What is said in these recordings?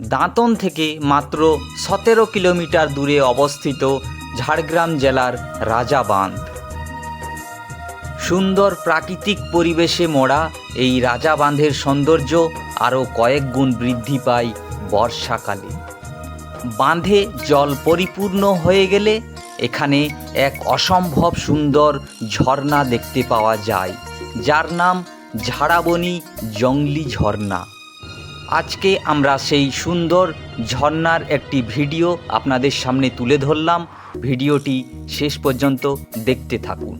দাঁতন থেকে মাত্র সতেরো কিলোমিটার দূরে অবস্থিত ঝাড়গ্রাম জেলার রাজা বাঁধ সুন্দর প্রাকৃতিক পরিবেশে মোড়া এই রাজা বাঁধের সৌন্দর্য আরও কয়েক গুণ বৃদ্ধি পায় বর্ষাকালে। বাঁধে জল পরিপূর্ণ হয়ে গেলে এখানে এক অসম্ভব সুন্দর ঝর্ণা দেখতে পাওয়া যায়, যার নাম ঝাড়াবনি জংলি ঝর্ণা। আজকে আমরা সেই সুন্দর ঝর্নার একটি ভিডিও আপনাদের সামনে তুলে ধরলাম। ভিডিওটি শেষ পর্যন্ত দেখতে থাকুন।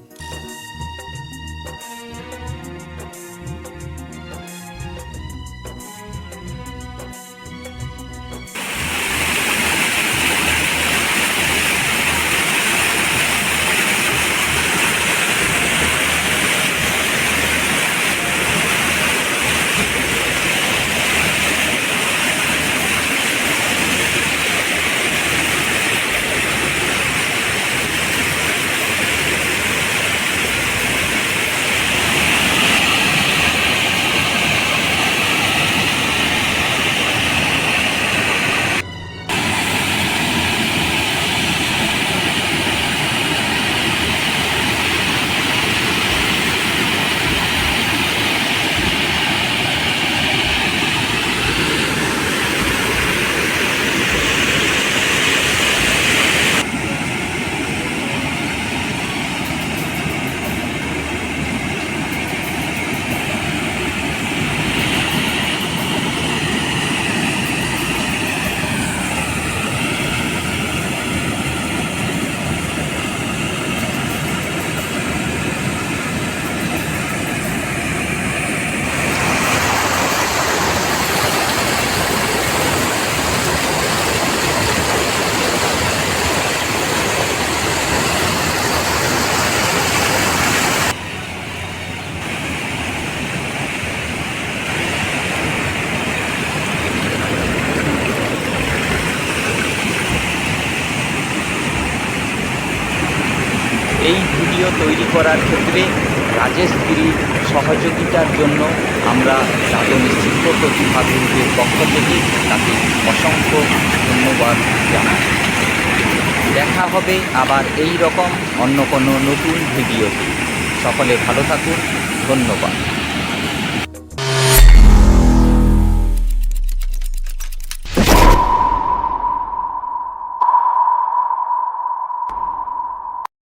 এই ভিডিও তৈরি করার ক্ষেত্রে রাজেশ গিরির সহযোগিতার জন্য আমরা দাদন শিল্প প্রতিভা পক্ষ থেকে। তাকে অসংখ্য ধন্যবাদ জানাই। দেখা হবে আবার এই রকম অন্য কোনো নতুন ভিডিওতে। সকলে ভালো থাকুন। ধন্যবাদ।